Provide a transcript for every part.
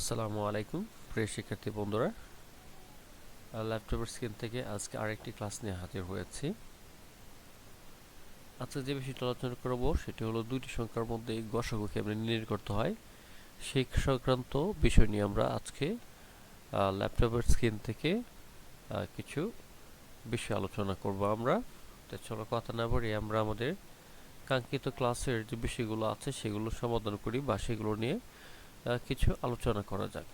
আসসালামু আলাইকুম, প্রিয় শিক্ষার্থী বন্ধুরা। ল্যাপটপের স্ক্রিন থেকে আজকে আরেকটি ক্লাস নিয়ে হাজির হয়েছি। আজকে যে বিষয়টি আলোচনা করব, সেটি হলো দুইটি সংখ্যার মধ্যে গসাগু কেমনে নির্ণয় করতে হয়। সেই সংক্রান্ত বিষয় নিয়ে আমরা আজকে ল্যাপটপের স্ক্রিন থেকে কিছু বিষয় আলোচনা করব আমরা। তো চলো কথা না বলি আমরা আমাদের কাঙ্ক্ষিত ক্লাসের যে বিষয়গুলো আছে, সেগুলো সমাধান করি বা সেগুলো নিয়ে কিছু আলোচনা করা যাক।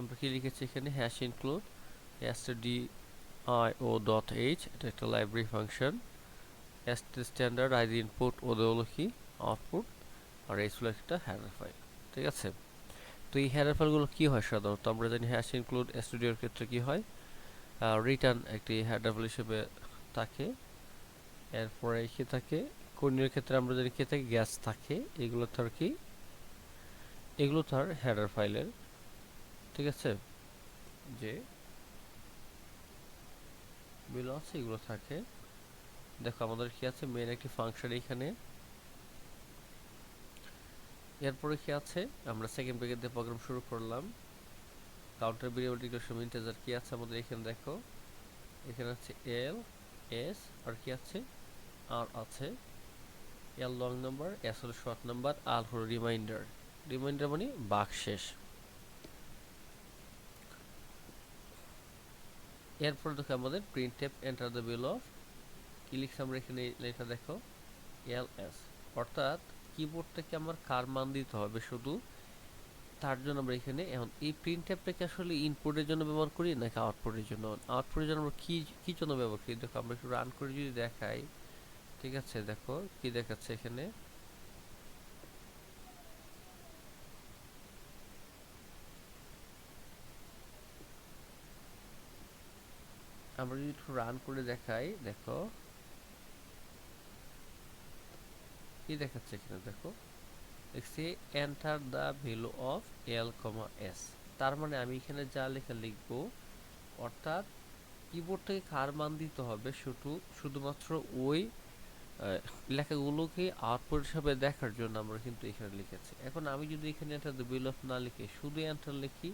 আমরা কি লিখেছি এখানে? Hash include D I O dot H এটা একটা library function ST standard I D input O হলো কি? আউটপুট আর এই হলো একটা হ্যাডার ফাইল ঠিক আছে? তো এই হ্যাডার ফাইলগুলো কি হয় সাধারণত? আমরা জানি হ্যাশ ইনক্লুড স্টুডিওর ক্ষেত্রে কি হয়? রিটার্ন একটি হ্যাডার ফাইল হিসেবে থাকে। এরপরে কি থাকে? কর্ণীয় ক্ষেত্রে আমরা যদি কে থাকে গ্যাস থাকে, এগুলো তার কি? এগুলো তার হেডার ফাইলের, ঠিক আছে? যে আছে এগুলো থাকে। দেখো, আমাদের কি আছে? মেন একটি ফাংশন এখানে এরপরে কি আছে? আমরা সেকেন্ড ব্রেকেট দিয়ে প্রোগ্রাম শুরু করলাম। কাউন্টার ভেরিয়েবল ডিক্লারেশন ইন্টিজার কি আছে আমাদের এখানে? দেখো। এখানে আছে এল এস আর কি আছে? আর আছে। এল লং নাম্বার এস হলো শর্ট নাম্বার আর হলো রিমাইন্ডার রিমাইন্ডার মানে বাক শেষ এরপর দেখো আমাদের print tape enter the bill of কি লিখছি আমরা এখানে লেখা দেখো এল এস অর্থাৎ কিবোর্ডটাকে আমার কার মান দিতে হবে শুধু? তার জন্য আমরা এখানে এখন এই প্রিন্ট ট্যাবটাকে আসলে ইনপুটের জন্য ব্যবহার করি নাকি আউটপুটের জন্য? আউটপুটের জন্য আমরা কি কি জন্য ব্যবহার করি? দেখো আমরা একটু রান করে যদি দেখাই। ঠিক আছে, দেখো, কি দেখাচ্ছে এখানে? আমরা যদি একটু রান করে দেখাই, দেখো। কি দেখাচ্ছে এখানে, দেখো? দেখছি enter the value of L comma S তার মানে আমি এখানে যা লেখা লিখব, অর্থাৎ কিবোর্ড থেকে কার মান দিতে হবে শুধু, শুধুমাত্র ওই লেখাগুলোকে আউটপুট হিসাবে দেখার জন্য আমরা কিন্তু এখানে লিখেছি। এখন আমি যদি এখানে দ্য বিল অফ না লিখে শুধু এন্টার লিখি,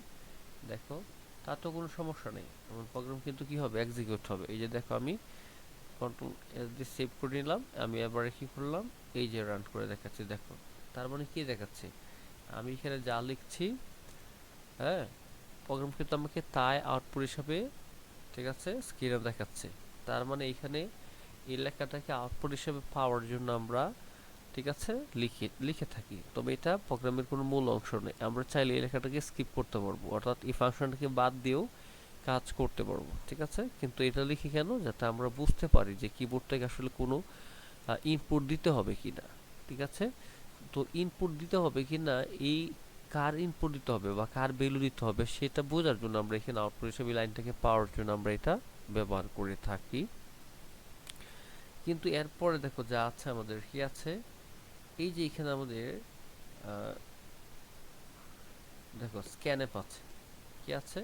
দেখো তার তো কোনো সমস্যা নেই। আমার প্রোগ্রাম কিন্তু কি হবে? এক্সিকিউট হবে। এই যে দেখো আমি কন্ট্রোল দিয়ে সেভ করে নিলাম, আমি এবারে কি করলাম? এই যে রান করে দেখাচ্ছি, দেখো। তার মানে কি দেখাচ্ছে? আমি এখানে যা লিখছি হ্যাঁ প্রোগ্রাম কিন্তু আমাকে তাই আউটপুট হিসাবে, ঠিক আছে স্ক্রিনে দেখাচ্ছে। তার মানে এখানে এই লেখাটাকে আউটপুট হিসেবে পাওয়ার জন্য আমরা, ঠিক আছে, লিখে লিখে থাকি। তবে এটা প্রোগ্রামের কোনো মূল অংশ নেই আমরা চাইলে এই লেখাটাকে স্কিপ করতে পারব। অর্থাৎ এই ফাংশনটাকে বাদ দিয়েও কাজ করতে পারব, ঠিক আছে? কিন্তু এটা লিখি কেন? যাতে আমরা বুঝতে পারি যে কিবোর্ডটাকে আসলে কোনো ইনপুট দিতে হবে কি না ঠিক আছে? তো ইনপুট দিতে হবে কি না এই কার ইনপুট দিতে হবে বা কার ভ্যালু দিতে হবে, সেটা বোঝার জন্য আমরা এখানে আউটপুট হিসেবে লাইনটাকে পাওয়ার জন্য আমরা এটা ব্যবহার করে থাকি। কিন্তু এরপরে দেখো যা আছে আমাদের, কি আছে? এই যে এখানে আমাদের দেখো স্ক্যান অ্যাপ আছে। কি আছে?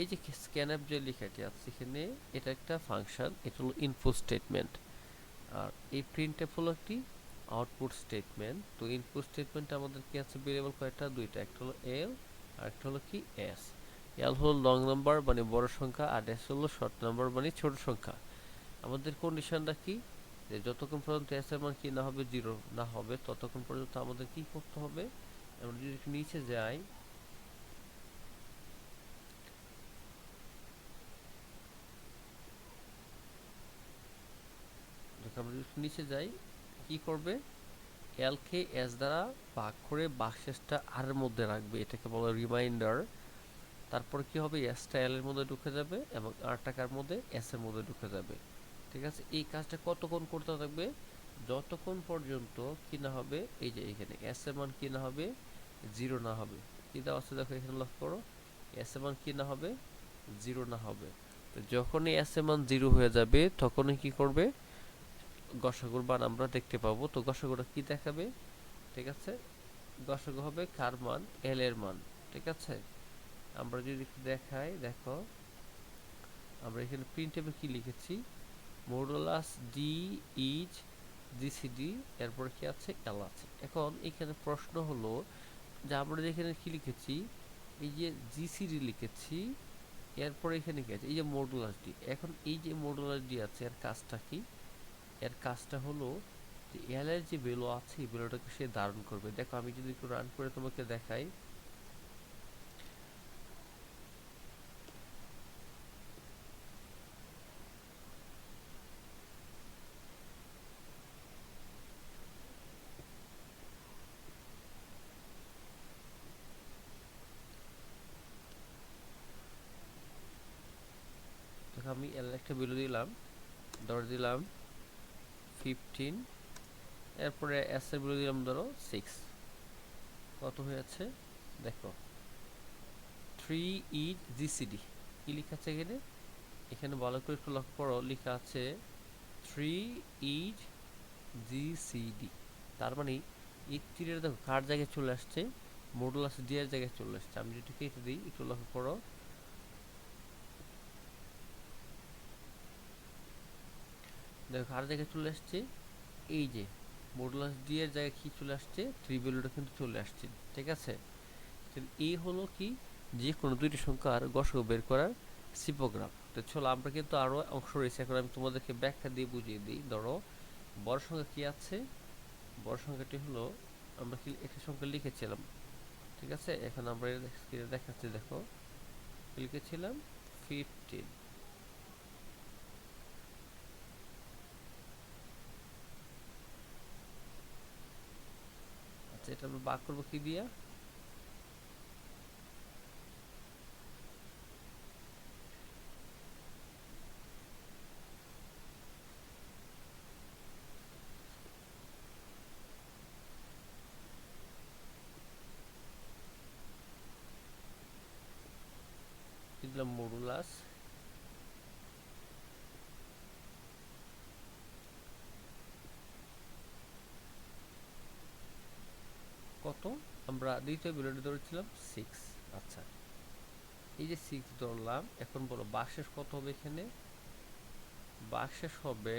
এই যে স্ক্যান অ্যাপ যে লেখাটি আছে এখানে, এটা একটা ফাংশন এটা হলো ইনপু স্টেটমেন্ট আর এই প্রিন্ট অ্যাপ হলো একটি আউটপুট স্টেটমেন্ট তো ইনপুট স্টেটমেন্ট আমাদের কি আছে? ভেরিয়েবল কয়েকটা, দুইটা, একটা হলো এল আর একটা হলো কি এস এল হলো লং নাম্বার মানে বড় সংখ্যা, আর এস হলো শর্ট নাম্বার মানে ছোট সংখ্যা। আমাদের কন্ডিশনটা কি? যে যতক্ষণ পর্যন্ত এস এর মান কি না হবে জিরো না হবে, ততক্ষণ পর্যন্ত আমাদের কি করতে হবে? আমরা যদি একটু নিচে যাই। আমরা যদি নিচে যাই, কি করবে? এল কে এস দ্বারা ভাগ করে বাক্সেসটা আর এর মধ্যে রাখবে, এটাকে বলে রিমাইন্ডার তারপর কি হবে? এসটা এল এর মধ্যে ঢুকে যাবে এবং আর টাকার মধ্যে? এস এর মধ্যে ঢুকে যাবে। ঠিক আছে? এই কাজটা কতক্ষণ করতে থাকবে? যতক্ষণ পর্যন্ত কি না হবে, এই যে এখানে এস এর মান কি না হবে জিরো না হবে। কি দেওয়া আছে দেখো এখানে লক্ষ্য করো। এস এর মান কি না হবে জিরো না হবে। তো যখনই এস এর মান জিরো হয়ে যাবে, তখনই কি করবে? গসাগুর মান আমরা দেখতে পাবো। তো গসাগুটা কি দেখাবে? ঠিক আছে? গসাগু হবে কার মান? এল এর মান। ঠিক আছে? আমরা যদি দেখাই, দেখো। আমরা এখানে প্রিন্ট কি লিখেছি? মডুলাস ডি ইজ জিসিডি এরপরে কি আছে? এল আছে। এখন এখানে প্রশ্ন হলো, যে আমরা যেখানে কি লিখেছি? এই যে জিসিডি লিখেছি, এরপরে এখানে কি আছে? এই যে মডুলাস ডি এখন এই যে মডুলাস ডি আছে, এর কাজটা কি? এর কাজটা হলো যে এল এর যে ভ্যালু আছে, এই ভ্যালুটাকে সে ধারণ করবে। দেখো, আমি যদি একটু রান করে তোমাকে দেখাই। আমি একটা ভ্যালু দিলাম, ধরে দিলাম ফিফটিন এরপরে এস এর ভ্যালু দিলাম ধরো সিক্স কত হয়ে হয়েছে? দেখো থ্রি ই জিসিডি কি লেখা আছে এখানে? এখানে ভালো করে একটু লক্ষ্য করো, লেখা আছে থ্রি ইজ জিসিডি তার মানে এই তীরের দেখো, কার জায়গায় চলে আসছে? মডুলাস ডি এর জায়গায় চলে আসছে। আমি যদি কেটে দিই, একটু লক্ষ্য করো। দেখো, আর জায়গায় চলে আসছে। এই যে মডুলাস ডি এর জায়গায় কি চলে আসছে? থ্রি ভ্যালুটা কিন্তু চলে আসছে, ঠিক আছে? এই হলো কি? যে কোনো দুইটি সংখ্যার গসক বের করার সিপোগ্রাফ তো চলো, আমরা কিন্তু আরও অংশ রয়েছে। এখন আমি তোমাদেরকে ব্যাখ্যা দিয়ে বুঝিয়ে দিই। ধরো, বড় সংখ্যা কী আছে? বড় সংখ্যাটি হলো, আমরা কি একটা সংখ্যা লিখেছিলাম, ঠিক আছে? এখন আমরা দেখাচ্ছি, দেখো। লিখেছিলাম? ফিফটিন আচ্ছা এটা আমরা বাক করব কি দিয়া। দিলাম মডুলাস কত আমরা দ্বিতীয় বিরোধী ধরেছিলাম সিক্স আচ্ছা। এই যে সিক্স ধরলাম, এখন বলো বাক্সেস কত হবে এখানে? বাক্সেস হবে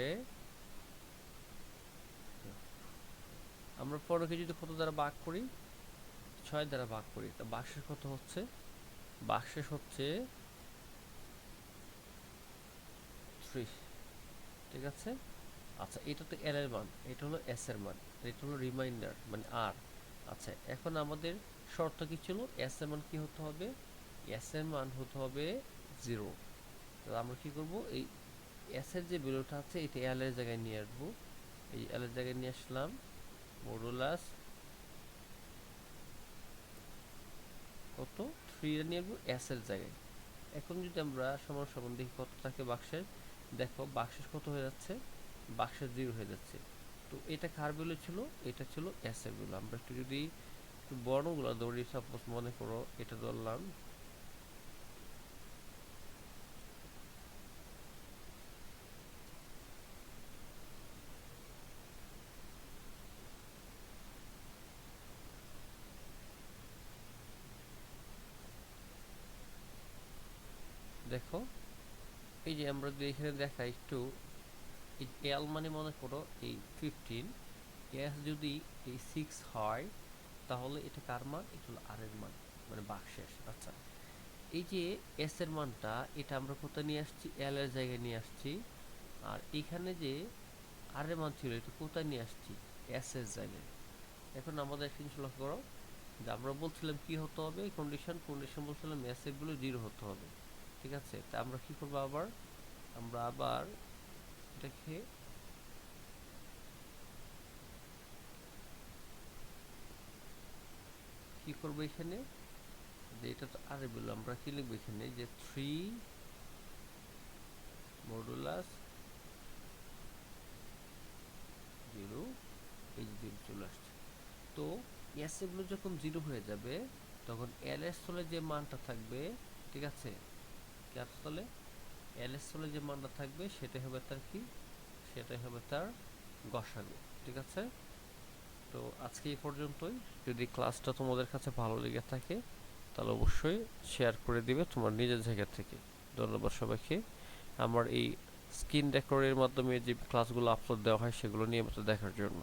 আমরা পনেরোকে যদি কত দ্বারা ভাগ করি? ছয় দ্বারা ভাগ করি। তা বাক্সেস কত হচ্ছে? বাক্সেস হচ্ছে থ্রি ঠিক আছে? আচ্ছা এটা তো এল এর মান, এটা হলো এস এর মান, এটা হলো রিমাইন্ডার মানে আর আচ্ছা এখন আমাদের শর্ত কি ছিল? এস এর মান কি হতে হবে? এস এর মান হতে হবে জিরো আমরা কি করব? এই এস এর যে ভ্যালুটা আছে, এটা এল এর জায়গায় নিয়ে আসব। এই এল এর জায়গায় নিয়ে আসলাম মডুলাস কত? থ্রি নিয়ে আসব এস এর জায়গায়। এখন যদি আমরা সমান সমান দেখি কত থাকে বাক্সের, দেখো বাক্সের কত হয়ে যাচ্ছে? বাক্সের জিরো হয়ে যাচ্ছে। তো এটা কার ভ্যালু ছিল? এটা ছিল এস এর ভ্যালু আমরা একটু যদি বর্ণগুলো ধরি সাপোজ মনে করো এটা ধরলাম। দেখো, এই যে আমরা যদি এখানে দেখাই একটু এল মানে মনে করো এই ফিফটিন এস যদি এই সিক্স হয়, তাহলে এটা কার মান? এটা হলো আর এর মান মানে বাক্সেস আচ্ছা এই যে এস এর মানটা, এটা আমরা কোথায় নিয়ে আসছি? এল এর জায়গায় নিয়ে আসছি। আর এখানে যে আর এর মান ছিল, এটা কোথায় নিয়ে আসছি? এস এর জায়গায়। এখন আমাদের জিনিস লক্ষ্য করো, যে আমরা বলছিলাম কি হতে হবে? কন্ডিশন কন্ডিশন বলছিলাম এস এরগুলো জিরো হতে হবে। ঠিক আছে? তা আমরা কি করব আবার? আমরা আবার এটাকে কি করব এখানে? যে এটা তো আরে বলল আমরা কি লিখব এখানে? যে থ্রি মডুলাস জিরো এই জিরো চলে আসছে। তো এস এগুলো যখন জিরো হয়ে যাবে, তখন এল এস হলে যে মানটা থাকবে, ঠিক আছে? ক্যাপসলে এল এস যে মানটা থাকবে, সেটাই হবে তার কি? সেটাই হবে তার গসাগু, ঠিক আছে? তো আজকে এই পর্যন্তই। যদি ক্লাসটা তোমাদের কাছে ভালো লেগে থাকে, তাহলে অবশ্যই শেয়ার করে দিবে তোমার নিজের জায়গা থেকে। ধন্যবাদ সবাইকে। আমার এই স্ক্রিন রেকর্ডের মাধ্যমে যে ক্লাসগুলো আপলোড দেওয়া হয়, সেগুলো নিয়মিত দেখার জন্য।